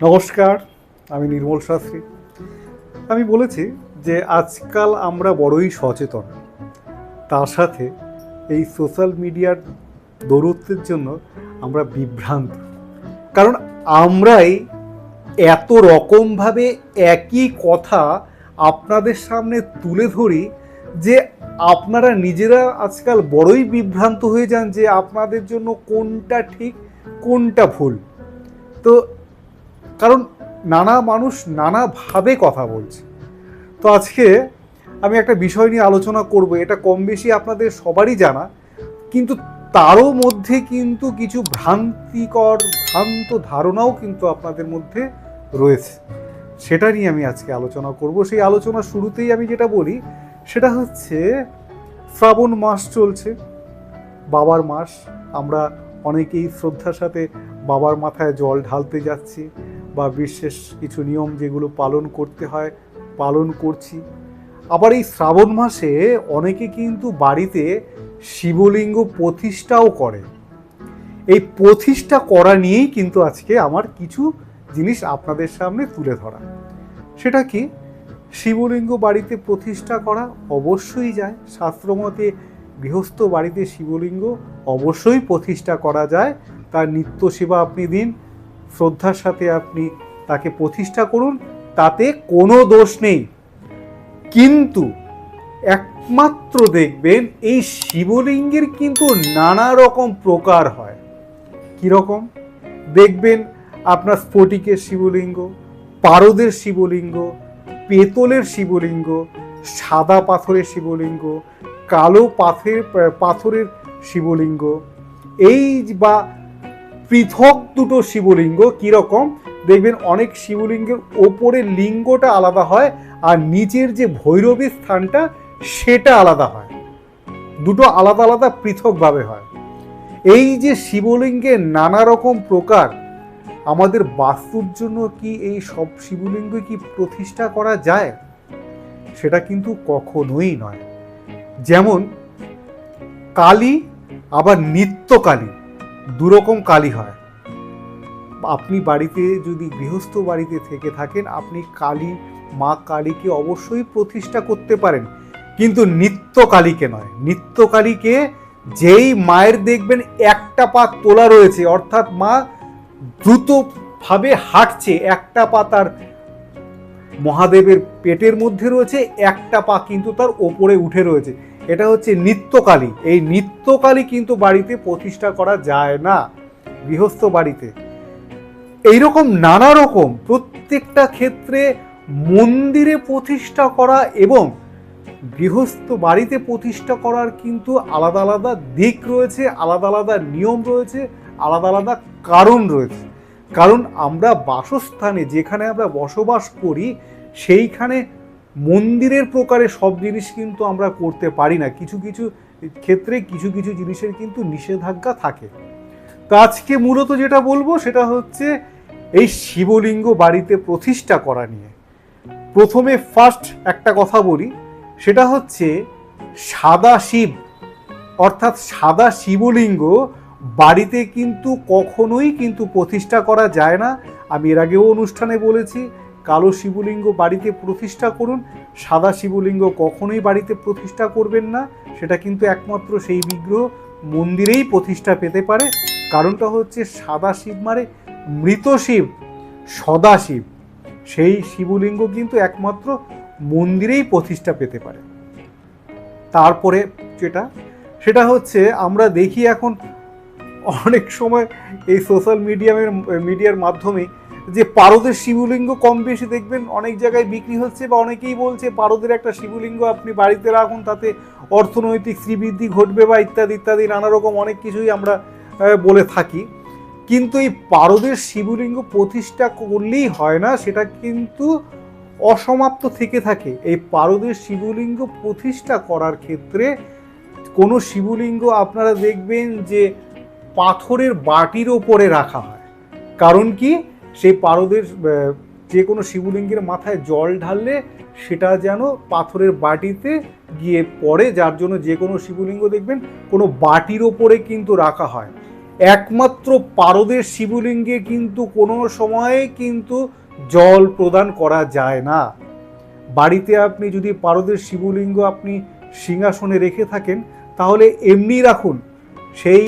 নমস্কার, আমি নির্মল শাস্ত্রী। আমি বলেছি যে আজকাল আমরা বড়ই সচেতন। তার সাথে এই সোশ্যাল মিডিয়ার দৌরত্বের জন্য আমরা বিভ্রান্ত। কারণ আমরাই এত রকমভাবে একই কথা আপনাদের সামনে তুলে ধরি যে আপনারা নিজেরা আজকাল বড়ই বিভ্রান্ত হয়ে যান যে আপনাদের জন্য কোনটা ঠিক, কোনটা ভুল। তো কারণ নানা মানুষ নানাভাবে কথা বলছে। তো আজকে আমি একটা বিষয় নিয়ে আলোচনা করব, এটা কম বেশি আপনাদের সবারই জানা, কিন্তু তারও মধ্যে কিন্তু কিছু ভ্রান্তিকর, ভ্রান্ত ধারণাও কিন্তু আপনাদের মধ্যে রয়েছে। সেটা নিয়ে আমি আজকে আলোচনা করব। সেই আলোচনা শুরুতেই আমি যেটা বলি, সেটা হচ্ছে শ্রাবণ মাস চলছে, বাবার মাস। আমরা অনেকেই শ্রদ্ধার সাথে বাবার মাথায় জল ঢালতে যাচ্ছি বা বিশেষ কিছু নিয়ম যেগুলো পালন করতে হয়, পালন করছি। আবার এই শ্রাবণ মাসে অনেকে কিন্তু বাড়িতে শিবলিঙ্গ প্রতিষ্ঠাও করে। এই প্রতিষ্ঠা করা নিয়েই কিন্তু আজকে আমার কিছু জিনিস আপনাদের সামনে তুলে ধরা। সেটা কি? শিবলিঙ্গ বাড়িতে প্রতিষ্ঠা করা অবশ্যই যায়। শাস্ত্রমতে গৃহস্থ বাড়িতে শিবলিঙ্গ অবশ্যই প্রতিষ্ঠা করা যায়। তার নিত্য সেবা আপনি দিন। শ্রদ্ধার সাথে আপনি তাকে প্রতিষ্ঠা করুন, তাতে কোনো দোষ নেই। কিন্তু একমাত্র দেখবেন এই শিবলিঙ্গের কিন্তু নানা রকম প্রকার হয়। কীরকম দেখবেন আপনার স্ফটিকের শিবলিঙ্গ, পারদের শিবলিঙ্গ, পেতলের শিবলিঙ্গ, সাদা পাথরের শিবলিঙ্গ, কালো পাথরের পাথরের শিবলিঙ্গ। এই বা পৃথক দুটো শিবলিঙ্গ কীরকম? দেখবেন অনেক শিবলিঙ্গের ওপরে লিঙ্গটা আলাদা হয় আর নিচের যে ভৈরবী স্থানটা সেটা আলাদা হয়। দুটো আলাদা আলাদা পৃথকভাবে হয়। এই যে শিবলিঙ্গের নানা রকম প্রকার, আমাদের বাস্তুর জন্য কি এই সব শিবলিঙ্গ কি প্রতিষ্ঠা করা যায়? সেটা কিন্তু কখনোই নয়। যেমন কালী, আবার নিত্যকালী। দুরকম কালী হয়। আপনি বাড়িতে যদি গৃহস্থ বাড়িতে থেকে থাকেন, আপনি কালী, মা কালীকে অবশ্যই প্রতিষ্ঠা করতে পারেন। কিন্তু নিত্য কালীকে নয়। নিত্য কালীকে যেই মায়ের দেখবেন একটা পা তোলা রয়েছে, অর্থাৎ মা দ্রুতভাবে হাঁটছে, একটা পা তার মহাদেবের পেটের মধ্যে রয়েছে, একটা পা কিন্তু তার ওপরে উঠে রয়েছে। এটা হচ্ছে নিত্যকালী। এই নিত্যকালী কিন্তু বাড়িতে প্রতিষ্ঠা করা যায় না, গৃহস্থ বাড়িতে। এইরকম নানা রকম প্রত্যেকটা ক্ষেত্রে মন্দিরে প্রতিষ্ঠা করা এবং গৃহস্থ বাড়িতে প্রতিষ্ঠা করার কিন্তু আলাদা আলাদা দিক রয়েছে, আলাদা আলাদা নিয়ম রয়েছে, আলাদা আলাদা কারণ রয়েছে। কারণ আমরা বাসস্থানে যেখানে আমরা বসবাস করি, সেইখানে মন্দিরের প্রকারে সব জিনিস কিন্তু আমরা করতে পারি না। কিছু কিছু ক্ষেত্রে কিছু কিছু জিনিসের কিন্তু নিষেধাজ্ঞা থাকে। তো আজকে মূলত যেটা বলব সেটা হচ্ছে এই শিবলিঙ্গ বাড়িতে প্রতিষ্ঠা করা নিয়ে। প্রথমে ফার্স্ট একটা কথা বলি, সেটা হচ্ছে সাদা শিব, অর্থাৎ সাদা শিবলিঙ্গ বাড়িতে কিন্তু কখনোই কিন্তু প্রতিষ্ঠা করা যায় না। আমি এর আগেও অনুষ্ঠানে বলেছি কালো শিবলিঙ্গ বাড়িতে প্রতিষ্ঠা করুন, সাদা শিবলিঙ্গ কখনোই বাড়িতে প্রতিষ্ঠা করবেন না, সেটা কিন্তু একমাত্র সেই বিগ্রহ মন্দিরেই প্রতিষ্ঠা পেতে পারে। কারণটা হচ্ছে সাদা শিব মানে মৃত শিব, সদা শিব। সেই শিবলিঙ্গ কিন্তু একমাত্র মন্দিরেই প্রতিষ্ঠা পেতে পারে। তারপরে যেটা, সেটা হচ্ছে আমরা দেখি এখন অনেক সময় এই সোশ্যাল মিডিয়ামের মিডিয়ার মাধ্যমে যে পারদের শিবলিঙ্গ কম বেশি দেখবেন, অনেক জায়গায় বিক্রি হচ্ছে বা অনেকেই বলছে পারদের একটা শিবলিঙ্গ আপনি বাড়িতে রাখুন, তাতে অর্থনৈতিক শ্রীবৃদ্ধি ঘটবে বা ইত্যাদি ইত্যাদি, নানা রকম অনেক কিছুই আমরা বলে থাকি। কিন্তু এই পারদের শিবলিঙ্গ প্রতিষ্ঠা করলেই হয় না, সেটা কিন্তু অসমাপ্ত থেকে থাকে। এই পারদের শিবলিঙ্গ প্রতিষ্ঠা করার ক্ষেত্রে কোনো শিবলিঙ্গ আপনারা দেখবেন যে পাথরের বাটির ওপরে রাখা হয়। কারণ কি? সেই পারদের যে কোনো শিবলিঙ্গের মাথায় জল ঢাললে সেটা যেন পাথরের বাটিতে গিয়ে পড়ে, যার জন্য যে কোনো শিবলিঙ্গ দেখবেন কোনো বাটির ওপরে কিন্তু রাখা হয়। একমাত্র পারদের শিবলিঙ্গে কিন্তু কোনো সময়ে কিন্তু জল প্রদান করা যায় না। বাড়িতে আপনি যদি পারদের শিবলিঙ্গ আপনি সিংহাসনে রেখে থাকেন, তাহলে এমনি রাখুন। সেই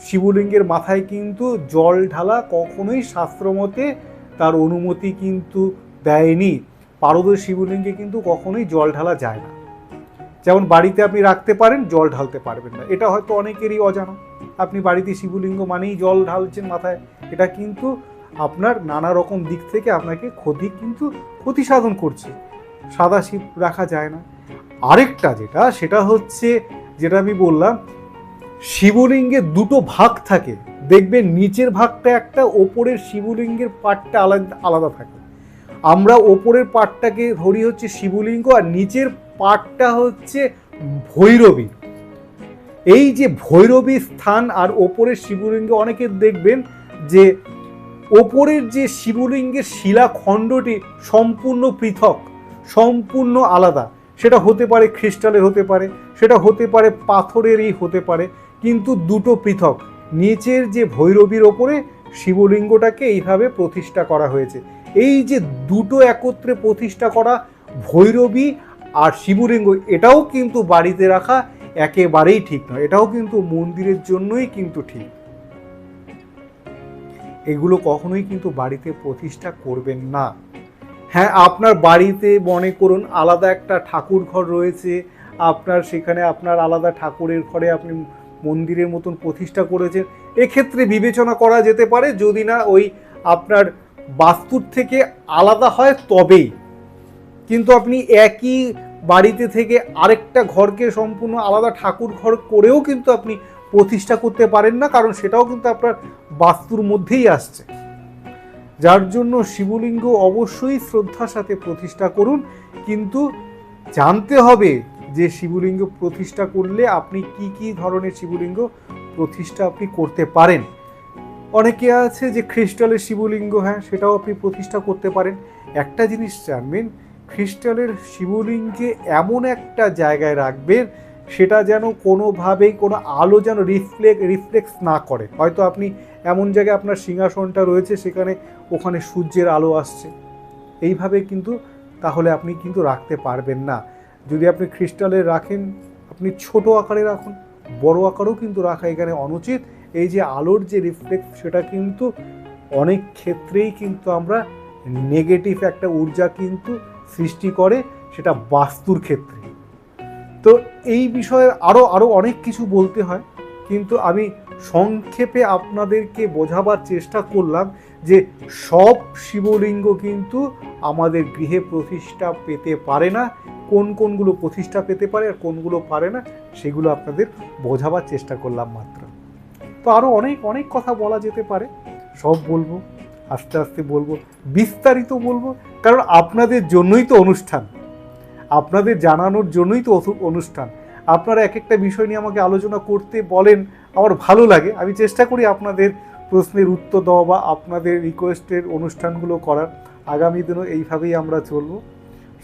শিবলিঙ্গের মাথায় কিন্তু জল ঢালা কখনোই শাস্ত্রমতে তার অনুমতি কিন্তু দেয়নি। পারদের শিবলিঙ্গে কিন্তু কখনোই জল ঢালা যায় না। যেমন বাড়িতে আপনি রাখতে পারেন, জল ঢালতে পারবেন না। এটা হয়তো অনেকেরই অজানা। আপনি বাড়িতে শিবলিঙ্গ মানেই জল ঢালছেন মাথায়। এটা কিন্তু আপনার নানা রকম দিক থেকে আপনাকে ক্ষতি কিন্তু ক্ষতি সাধন করছে। সাদা শিব রাখা যায় না। আরেকটা যেটা, সেটা হচ্ছে, যেটা আমি বললাম শিবলিঙ্গের দুটো ভাগ থাকে। দেখবেন নিচের ভাগটা একটা, ওপরের শিবলিঙ্গের পাটটা আলাদা আলাদা থাকে। আমরা ওপরের পাটটাকে ধরি হচ্ছে শিবলিঙ্গ আর নিচের পাটটা হচ্ছে ভৈরবী। এই যে ভৈরবী স্থান আর ওপরের শিবলিঙ্গ, অনেকে দেখবেন যে ওপরের যে শিবলিঙ্গের শিলাখণ্ডটি সম্পূর্ণ পৃথক, সম্পূর্ণ আলাদা। সেটা হতে পারে খ্রিস্টালের হতে পারে। সেটা হতে পারে পাথরেরই, হতে পারে। কিন্তু দুটো পৃথক, নিচের যে ভৈরবীর ওপরে শিবলিঙ্গটাকে এইভাবে প্রতিষ্ঠা করা হয়েছে। এই যে দুটো একত্রে প্রতিষ্ঠা করা ভৈরবী আর শিবলিঙ্গ, এটাও কিন্তু বাড়িতে রাখা একেবারেই ঠিক নয়। এটাও কিন্তু মন্দিরের জন্যই কিন্তু ঠিক। এগুলো কখনোই কিন্তু বাড়িতে প্রতিষ্ঠা করবেন না। হ্যাঁ আপনার বাড়িতে মনে করুন আলাদা একটা ঠাকুর ঘর রয়েছে। আপনার সেখানে আপনার আলাদা ঠাকুরের ঘরে আপনি মন্দিরের মতন প্রতিষ্ঠা করেছেন। এক্ষেত্রে বিবেচনা করা যেতে পারে যদি না ওই আপনার বাস্তুর থেকে আলাদা হয় তবেই। কিন্তু আপনি একই বাড়িতে থেকে আরেকটা ঘরকে সম্পূর্ণ আলাদা ঠাকুর ঘর করেও কিন্তু আপনি প্রতিষ্ঠা করতে পারেন না, কারণ সেটাও কিন্তু আপনার বাস্তুর মধ্যেই আসছে। যার জন্য শিবলিঙ্গ অবশ্যই শ্রদ্ধার সাথে প্রতিষ্ঠা করুন, কিন্তু জানতে হবে যে শিবলিঙ্গ প্রতিষ্ঠা করলে আপনি কি কি ধরনের শিবলিঙ্গ প্রতিষ্ঠা আপনি করতে পারেন? অনেকে আছে যে খ্রিস্টালের শিবলিঙ্গ হ্যাঁ সেটাও আপনি প্রতিষ্ঠা করতে পারেন। একটা জিনিস জানবেন, খ্রিস্টালের শিবলিঙ্গে এমন একটা জায়গায় রাখবেন, সেটা যেন কোনোভাবেই কোনো আলো যেন রিফ্লেক্ট রিফ্লেক্স না করে। হয়তো আপনি এমন জায়গায় আপনার সিংহাসনটা রয়েছে, সেখানে ওখানে সূর্যের আলো আসছে। এইভাবে কিন্তু তাহলে আপনি কিন্তু রাখতে পারবেন না। যদি আপনি খ্রিস্টালে রাখেন, আপনি ছোট আকারে রাখুন, বড় আকারেও কিন্তু রাখা এখানে অনুচিত। এই যে আলোর যে রিফ্লেক্ট সেটা কিন্তু অনেক ক্ষেত্রেই কিন্তু আমরা নেগেটিভ একটা ঊর্জা কিন্তু সৃষ্টি করে, সেটা বাস্তুর ক্ষেত্রে। তো এই বিষয়ে আরও আরও অনেক কিছু বলতে হয়, কিন্তু আমি সংক্ষেপে আপনাদেরকে বোঝাবার চেষ্টা করলাম যে সব শিবলিঙ্গ কিন্তু আমাদের গৃহে প্রতিষ্ঠা পেতে পারে না কোন কোনগুলো প্রতিষ্ঠা পেতে পারে আর কোনগুলো পারে না, সেগুলো আপনাদের বোঝাবার চেষ্টা করলাম মাত্র। তো আরও অনেক অনেক কথা বলা যেতে পারে, সব বলব, আস্তে আস্তে বলব, বিস্তারিত বলব, কারণ আপনাদের জন্যই তো অনুষ্ঠান। আপনাদের জানানোর জন্যই তো অনুষ্ঠান। আপনারা এক একটা বিষয় নিয়ে আমাকে আলোচনা করতে বলেন, আমার ভালো লাগে। আমি চেষ্টা করি আপনাদের প্রশ্নের উত্তর দেওয়া বা আপনাদের রিকোয়েস্টের অনুষ্ঠানগুলো করার। আগামী দিনও এইভাবেই আমরা চলবো।